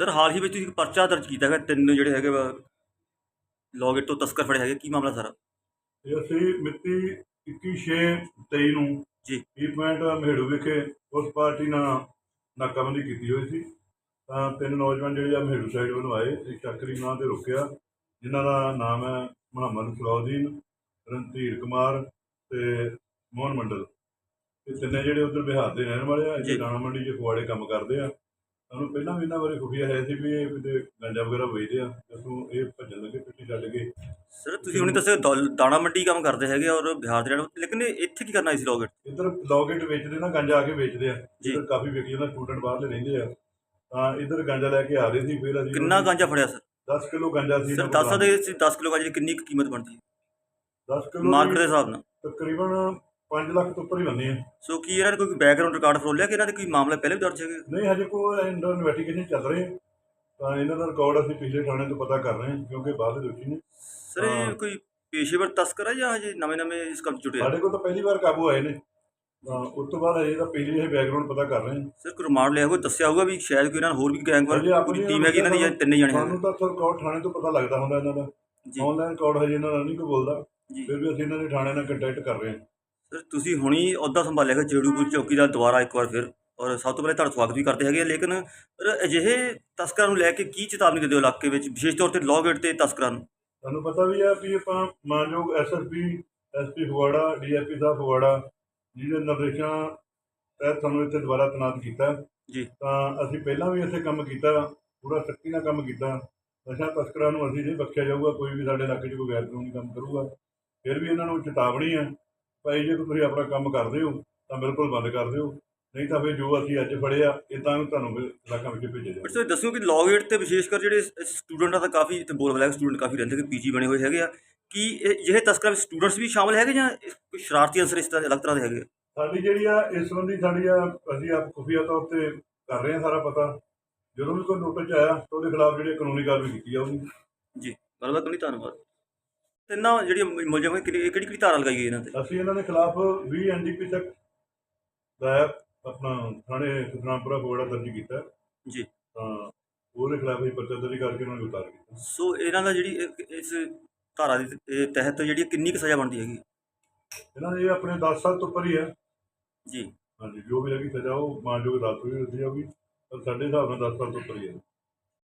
Sir ਹਾਲ ਹੀ ਵਿੱਚ ਤੁਸੀਂ ਇੱਕ ਪਰਚਾ ਦਰਜ ਕੀਤਾ ਹੈਗਾ ਤਿੰਨ ਜਿਹੜੇ ਹੈਗੇ ਵਾ ਲੌਗਇਟ ਤੋਂ ਤਸਕਰ ਫੜੇ ਹੈਗੇ ਕੀ ਮਾਮਲਾ ਸਾਰਾ? ਇਹ ਅਸੀਂ ਮਿਤੀ 21/6/23 ਨੂੰ ਜੀ। ਈ ਪੁਆਇੰਟ ਮਹੇੜੂ ਵਿਖੇ ਉਸ ਪਾਰਟੀ ਨਾਲ ਨਾਕਾਬੰਦੀ ਕੀਤੀ ਹੋਈ ਸੀ। ਤਾਂ ਤਿੰਨ ਨੌਜਵਾਨ ਜਿਹੜੇ ਆ ਮਹੇੜੂ ਸਾਈਡ ਵੱਲੋਂ ਆਏ ਇੱਕ ਚੱਕਰੀ ਨਾਂ ਤੇ ਰੁਕਿਆ। ਜਿਨ੍ਹਾਂ ਦਾ ਨਾਮ ਹੈ ਮੁਹੰਮਦ ਸਲਾਉਦੀਨ ਰਣਧੀਰ ਕੁਮਾਰ ਤੇ ਮੋਹਨ ਮੰਡਲ। ਇਹ ਤਿੰਨੇ ਜਿਹੜੇ ਉਧਰ ਬਿਹਾਰ ਦੇ ਰਹਿਣ ਵਾਲੇ ਆ। ਇਹ ਦਾਣਾ ਮੰਡੀ 'ਚ ਫਗਵਾੜੇ ਕੰਮ ਕਰਦੇ ਆ। ਸਾਨੂੰ ਪਹਿਲਾਂ ਵੀ ਇਹਨਾਂ ਬਾਰੇ ਖੁਫੀਆ ਹੈ ਸੀ ਵੀ ਇਹ ਕਿਤੇ ਗੰਜਾ ਵਗੈਰਾ ਵੇਚਦੇ ਆ ਜਦੋਂ ਇਹ ਭੱਜਣ ਲੱਗੇ ਪਿੱਛੇ ਛੱਡ ਕੇ। ਸਰ ਤੁਸੀਂ ਹੁਣੇ ਦੱਸਿਆ ਦੌਲ- ਦਾਣਾ ਮੰਡੀ ਕੰਮ ਕਰਦੇ ਹੈਗੇ ਔਰ ਬਿਹਾਰ ਦੇ ਰਹਿਣ ਵਾਲੇ। ਲੇਕਿਨ ਇਹ ਇੱਥੇ ਕੀ ਕਰਨਾ ਸੀ ਲੌਗਇਟ ਇੱਧਰ ਲੌਗੇਟ ਵੇਚਦੇ ਨਾ ਗੰਜਾ ਆ ਕੇ ਵੇਚਦੇ ਆ। ਜੀ। ਇੱਧਰ ਕਾਫੀ ਵਿਕੀ ਜਾਂਦਾ ਸਟੂਡੈਂਟ ਬਾਹਰਲੇ ਰਹਿੰਦੇ ਆ। ਤਾਂ ਇੱਧਰ ਗੰਜਾ ਲੈ ਕੇ ਆ ਰਹੇ ਸੀ ਫਿਰ ਅਸੀਂ ਕਿੰਨਾ ਗਾਂਜਾ ਫੜਿਆ ਸਰ 10 ਕਿਲੋ ਗੰਜਾ ਸੀ ਸਰ ਦੱਸ ਸਕਦੇ ਸੀ 10 ਕਿਲੋ ਗਾਂਜੇ ਦੀ ਕਿੰਨੀ ਕੁ ਕੀਮਤ ਬਣਦੀ? ਹੈ 10 ਕਿਲੋ ਮਾਰਕੀਟ ਦੇ ਹਿਸਾਬ ਨਾਲ। ਤਕਰੀਬਨ 5 ਲੱਖ ਤੋਂ ਉੱਪਰ ਹੀ ਬੰਦੀ ਹੈ ਸੋ ਕੀ ਇਹਨਾਂ ਨੇ ਕੋਈ ਬੈਕਗ੍ਰਾਉਂਡ ਰਿਕਾਰਡ ਫਰੋਲਿਆ ਕਿ ਇਹਨਾਂ ਦੇ ਕੋਈ ਮਾਮਲਾ ਪਹਿਲੇ ਵੀ ਦਰਜ ਹੈਗੇ? ਨਹੀਂ ਹਜੇ ਕੋਈ ਇੰਡਰ ਇਨਵੈਸਟੀਗੇਸ਼ਨ ਚੱਲ ਰਹੀ ਹੈ ਤਾਂ ਇਹਨਾਂ ਦਾ ਰਿਕਾਰਡ ਅਸੀਂ ਪਿਛਲੇ ਥਾਣੇ ਤੋਂ ਪਤਾ ਕਰ ਰਹੇ ਹਾਂ ਕਿਉਂਕਿ ਬਾਹਰ ਦੇ ਦੋਸ਼ੀ ਨੇ। ਸਰ ਇਹ। ਕੋਈ ਪੇਸ਼ੇਵਰ ਤਸਕਰ ਹੈ ਜਾਂ ਹਜੇ ਨਵੇਂ ਨਵੇਂ ਇਸ ਕੰਮ 'ਚ ਆ? ਸਾਡੇ ਕੋਲ ਤਾਂ ਪਹਿਲੀ ਵਾਰ ਕਾਬੂ ਆਏ ਨੇ। ਤਾਂ ਉਸ ਤੋਂ ਬਾਅਦ ਹਜੇ ਤਾਂ ਪਹਿਲੀ ਇਹ ਬੈਕਗ੍ਰਾਉਂਡ ਪਤਾ ਕਰ ਰਹੇ ਹਾਂ। ਸਰ ਕੋਈ ਰਿਮਾਂਡ ਲਿਆ ਹੋਊਗਾ ਦੱਸਿਆ ਹੋਊਗਾ ਵੀ ਸ਼ਾਇਦ ਕੋਈ ਇਹਨਾਂ ਨਾਲ ਹੋਰ ਵੀ ਗੈਂਗ ਵਾਰ ਹਜੇ ਆਪਣੀ ਪੂਰੀ ਟੀਮ ਹੈਗੀ ਇਹਨਾਂ ਦੀ ਜਾਂ ਤਿੰਨੇ ਜਣੇ ਹੈਗੇ? ਸਾਨੂੰ ਤਾਂ ਰਿਕਾਰਡ ਥਾਣੇ ਤੋਂ ਪਤਾ ਲੱਗਦਾ ਹੁੰਦਾ ਇਹਨਾਂ ਦਾ। ਜੀ। ਆਨਲਾਈਨ ਰਿਕਾਰਡ ਹਜੇ ਇਹਨਾਂ ਦਾ ਨਹੀਂ ਕੋਈ ਬੋਲਦਾ। ਜੀ। ਫਿਰ ਵੀ ਅਸੀਂ ਇਹਨਾਂ ਦੇ ਥਾਣੇ ਨਾਲ ਕੰਟੈਕਟ ਕਰ ਰਹੇ ਹਾਂ। ਸਰ ਤੁਸੀਂ ਹੁਣੀ ਅਹੁਦਾ ਸੰਭਾਲਿਆ ਹੈ ਜੇੜੂਪੁਰ ਚੌਕੀ ਦਾ ਦੁਬਾਰਾ ਇੱਕ ਵਾਰ ਫਿਰ। ਔਰ ਸਭ ਤੋਂ ਪਹਿਲੇ ਤੁਹਾਡਾ ਸਵਾਗਤ ਵੀ ਕਰਦੇ ਹੈਗੇ ਆ, ਲੇਕਿਨ ਸਰ ਅਜਿਹੇ ਤਸਕਰਾਂ ਨੂੰ ਲੈ ਕੇ ਕੀ ਚੇਤਾਵਨੀ ਦਿੰਦੇ ਹੋ ਇਲਾਕੇ ਵਿੱਚ? ਵਿਸ਼ੇਸ਼ ਤੌਰ ਤੇ ਲੌਗੇਟ ਤੇ ਤਸਕਰਾਂ ਨੂੰ। ਤੁਹਾਨੂੰ ਪਤਾ ਵੀ ਆ ਵੀ ਆਪਾਂ ਮਾਨਯੋਗ SSP SP Phagwara DSP sahib Phagwara ਜਿਹਦੇ ਨਿਰਦੇਸ਼ਾਂ ਤਹਿਤ ਸਾਨੂੰ ਇੱਥੇ ਦੁਬਾਰਾ ਤੈਨਾਤ ਕੀਤਾ। ਜੀ। ਤਾਂ ਅਸੀਂ ਪਹਿਲਾਂ ਵੀ ਇੱਥੇ ਕੰਮ ਕੀਤਾ ਪੂਰਾ ਸਖਤੀ ਨਾਲ ਕੰਮ ਕੀਤਾ। ਨਸ਼ਾ ਤਸਕਰਾਂ ਨੂੰ ਅਸੀਂ ਨਹੀਂ ਬਖਸ਼ਿਆ ਜਾਊਗਾ ਕੋਈ ਵੀ ਸਾਡੇ ਇਲਾਕੇ 'ਚ ਕੋਈ ਗੈਰ ਕਾਨੂੰਨੀ ਕੰਮ ਕਰੂਗਾ। ਫਿਰ ਵੀ ਇਹਨਾਂ ਨੂੰ ਚੇਤਾਵਨੀ ਹੈ ਭਾਈ ਜੇ ਤੁਸੀਂ ਆਪਣਾ ਕੰਮ ਕਰਦੇ ਹੋ ਤਾਂ ਬਿਲਕੁਲ ਬੰਦ ਕਰ ਦਿਓ। ਨਹੀਂ ਤਾਂ ਫਿਰ ਜੋ ਅਸੀਂ ਅੱਜ ਫੜਿਆ ਇਦਾਂ ਤੁਹਾਨੂੰ ਫਿਰ ਇਲਾਕਾ ਵਿੱਚ ਭੇਜਿਆ ਜਾਵੇ ਸਰ ਦੱਸਿਓ ਕਿ ਲੌਗੇਟ ਤੇ ਵਿਸ਼ੇਸ਼ ਕਰ ਜਿਹੜੇ ਸਟੂਡੈਂਟਾਂ ਦਾ ਕਾਫੀ ਤੇ ਬੋਲ ਬਲੈਕ ਸਟੂਡੈਂਟ ਕਾਫੀ ਰਹਿੰਦੇ ਕਿ ਪੀਜੀ ਬਣੇ ਹੋਏ ਹੈਗੇ ਆ। ਕੀ ਇਹ ਤਸਕਰਾਂ ਵਿੱਚ ਸਟੂਡੈਂਟਸ ਵੀ ਸ਼ਾਮਲ ਹੈਗੇ ਜਾਂ ਇਹ ਕੋਈ ਸ਼ਰਾਰਤੀ ਅਨਸਰ ਇਸ ਤਰ੍ਹਾਂ ਦੇ ਅਲੱਗ ਤਰ੍ਹਾਂ ਦੇ ਹੈਗੇ ਆ? ਸਾਡੀ ਜਿਹੜੀ ਆ ਇਸ ਸੰਬੰਧੀ ਸਾਡੀ ਆ ਅਸੀਂ ਆਪ ਖੁਫੀਆ ਤੌਰ ਤੇ ਕਰ ਰਹੇ ਹਾਂ ਸਾਰਾ ਪਤਾ। ਜਦੋਂ ਵੀ ਕੋਈ ਨੋਟਿਸ ਆਇਆ ਤਾਂ ਉਹਦੇ ਖਿਲਾਫ ਜਿਹੜੀ ਕਾਨੂੰਨੀ ਕਾਰਵਾਈ ਕੀਤੀ ਜਾਊਗੀ। ਜੀ ਗੱਲਬਾਤ ਕਰਨੀ ਧੰਨਵਾਦ। ਤਿੰਨਾਂ ਜਿਹੜੀਆਂ ਮੁ- ਮੁਲਜ਼ਮ ਹੈ ਕਿਹੜੀ ਕਿਹੜੀ ਧਾਰਾ ਲਗਾਈ ਗਈ ਇਹਨਾਂ ਤੇ? ਅਸੀਂ ਇਹਨਾਂ ਦੇ ਖਿਲਾਫ 20 ਐਨਡੀਪੀ ਤੱਕ ਦਾ ਆਪਣਾ ਥਾਣੇ ਸੁਖਰਾਮਪੁਰਾ ਬੋੜਾ ਦਰਜ ਕੀਤਾ। ਜੀ। ਤਾਂ ਉਹਦੇ ਖਿਲਾਫ ਹੀ ਪਰਚਾ ਦਰਜ ਕਰਕੇ ਉਹਨਾਂ ਨੂੰ ਉਤਾਰ ਕੀਤਾ। ਸੋ ਇਹਨਾਂ ਦਾ ਜਿਹੜੀ ਇਸ ਧਾਰਾ ਦੇ ਤਹਿਤ ਜਿਹੜੀ ਕਿੰਨੀ ਕੁ ਸਜ਼ਾ ਬਣਦੀ ਹੈਗੀ? ਇਹਨਾਂ ਦੇ ਆਪਣੇ 10 ਸਾਲ ਤੋਂ ਉੱਪਰ ਹੀ ਹੈ। ਜੀ। ਹਾਂਜੀ ਜੋ ਵੀ ਹੈਗੀ ਸਜ਼ਾ ਉਹ ਮਾਨਯੋਗ ਅਦਾਲਤ ਵੀ ਦਿੱਤੀ ਜਾਊਗੀ। ਪਰ ਸਾਡੇ ਹਿਸਾਬ ਨਾਲ 10 ਸਾਲ ਤੋਂ ਉੱਪਰ ਹੀ ਹੈ।